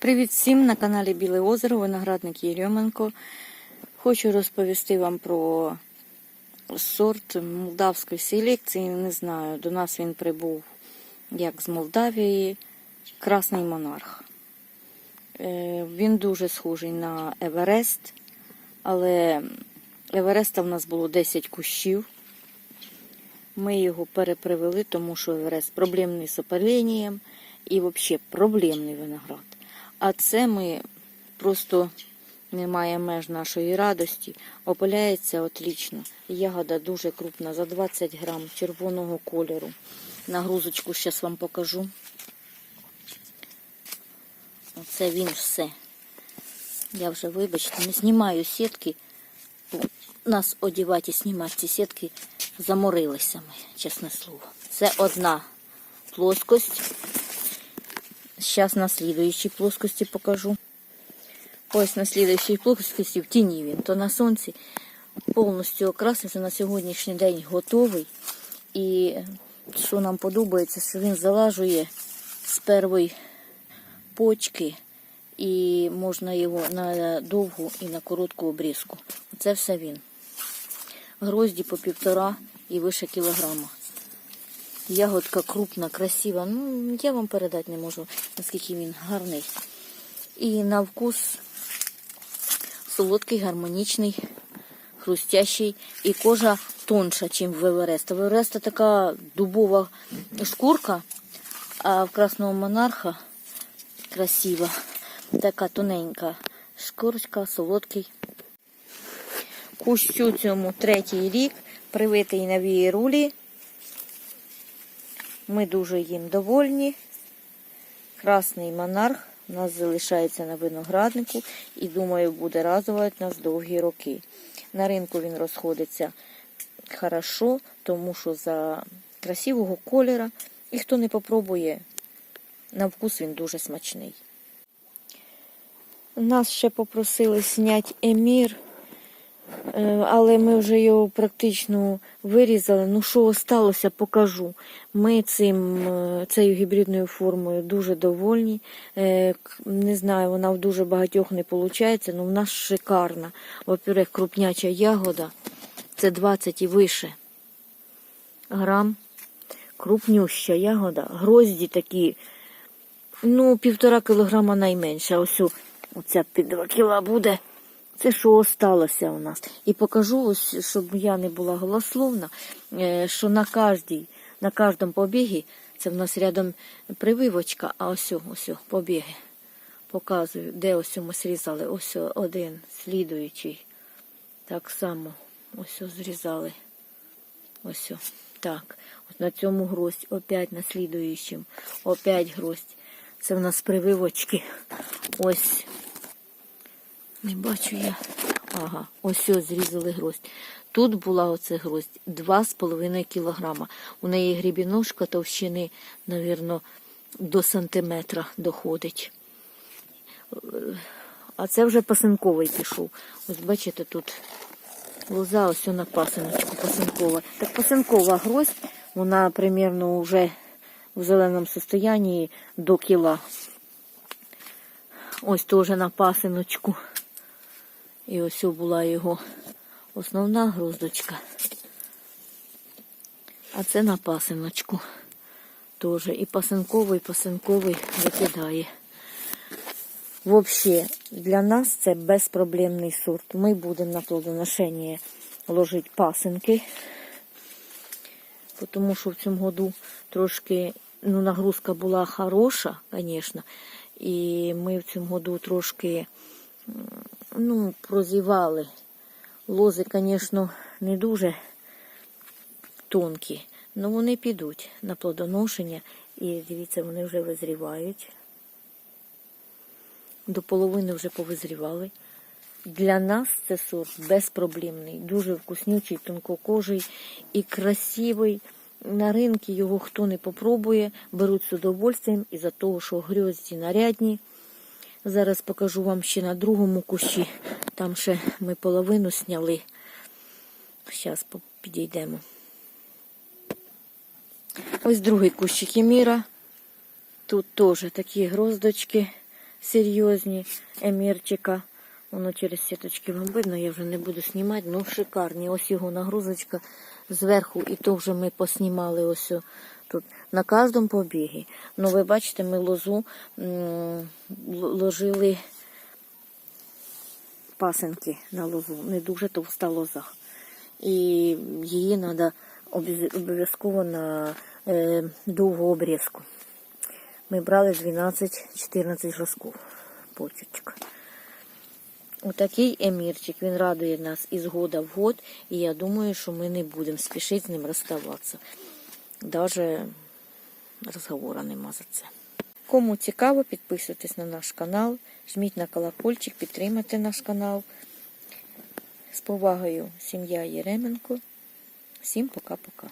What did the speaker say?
Привіт всім на каналі Біле Озеро, виноградник Єрьоменко. Хочу розповісти вам про сорт молдавської селекції. Не знаю, до нас він прибув як з Молдавії, Красний монарх. Е, Він дуже схожий на Еверест, але Евереста в нас було 10 кущів. Ми його перепривели, тому що Еверест проблемний з опаленням і взагалі проблемний виноград. А це ми просто немає меж нашої радості. Опиляється отлично. Ягода дуже крупна, за 20 грам червоного кольору. Нагрузочку зараз вам покажу. Оце він все. Я вже, вибачте, не знімаю сітки. бо Нас одівати і знімати ці сітки заморилися ми, чесне слово. Це одна плоскость. Сейчас на слідуючій плоскості покажу. Ось на слідуючій плоскості в тіні він, то на сонці повністю окрасився на сьогоднішній день готовий. І що нам подобається, що він залажує з першої почки і можна його на довгу і на коротку обрізку. Це все він. Грозді по півтора і вище кілограма. Ягодка крупна, красива. Ну, я вам передати не можу, наскільки він гарний. І на вкус солодкий, гармонічний, хрустящий. І кожа тонша, ніж в Евереста. В Евереста така дубова шкурка, а в красного монарха красива, така тоненька шкурочка, солодкий. Кущу цьому третій рік, привитий на вієрулі. Ми дуже їм довольні. Красний монарх у нас залишається на винограднику і, думаю, буде радувати нас довгі роки. На ринку він розходиться хорошо, тому що за красивого кольора. І хто не попробує, на вкус він дуже смачний. Нас ще попросили зняти емір. Е, але ми вже його практично вирізали. Ну, що сталося, покажу. Ми цим, е, цією гібридною формою дуже довольні. Е, Не знаю, вона в дуже багатьох не виходить, але в нас шикарна. Во-первых, крупняча ягода. Це 20 і вище грам. Крупнюща ягода. Грозді такі, ну, півтора кілограма найменше. Ось оця під 2 кіла буде. Це що осталося у нас. І покажу, ось, щоб я не була голословна, е, що на кожній, на кожному побігі, це в нас рядом прививочка, а ось, ось побіги. Показую, де ось ми зрізали. Ось один слідуючий. Так само ось зрізали. Ось. Так. От на цьому гроздь, опять на слідуючому, опять гроздь. Це в нас прививочки. Ось не бачу я. Ага, ось ось зрізали гроздь. Тут була оце гроздь 2,5 кілограма. У неї грібіножка товщини, навірно, до сантиметра доходить. А це вже пасинковий пішов. Ось бачите, тут лоза ось на пасиночку пасинкова. Так пасинкова гроздь, вона примірно вже в зеленому состоянні до кіла. Ось теж на пасиночку. І ось була його основна груздочка. А це на пасиночку. Теж і пасинковий, і пасинковий викидає. Взагалі, для нас це безпроблемний сорт. Ми будемо на плодоношення ложити пасинки, тому що в цьому году трошки ну, нагрузка була хороша, звісно. І ми в цьому году трошки ну, прозівали. Лози, звісно, не дуже тонкі, але вони підуть на плодоношення. І дивіться, вони вже визрівають. До половини вже повизрівали. Для нас це сорт безпроблемний, дуже вкуснючий, тонкокожий і красивий. На ринку його хто не попробує, беруть з удовольствием із-за того, що грозді нарядні. Зараз покажу вам ще на другому кущі. Там ще ми половину сняли. Зараз підійдемо. Ось другий кущик Еміра. Тут теж такі гроздочки серйозні емірчика. Воно через сіточки вам видно, я вже не буду знімати, ну шикарні. Ось його нагрузочка зверху, і то вже ми поснімали ось тут на кожному побігі. Ну, ви бачите, ми лозу ложили пасенки на лозу, не дуже товста лоза. І її треба обов'язково на е, довгу обрізку. Ми брали 12-14 розков почечка. Отакий емірчик, він радує нас із года в год, і я думаю, що ми не будемо спішити з ним розставатися. Даже розговора нема за це. Кому цікаво, підписуйтесь на наш канал, жміть на колокольчик, підтримайте наш канал. З повагою, сім'я Єременко. Всім пока-пока.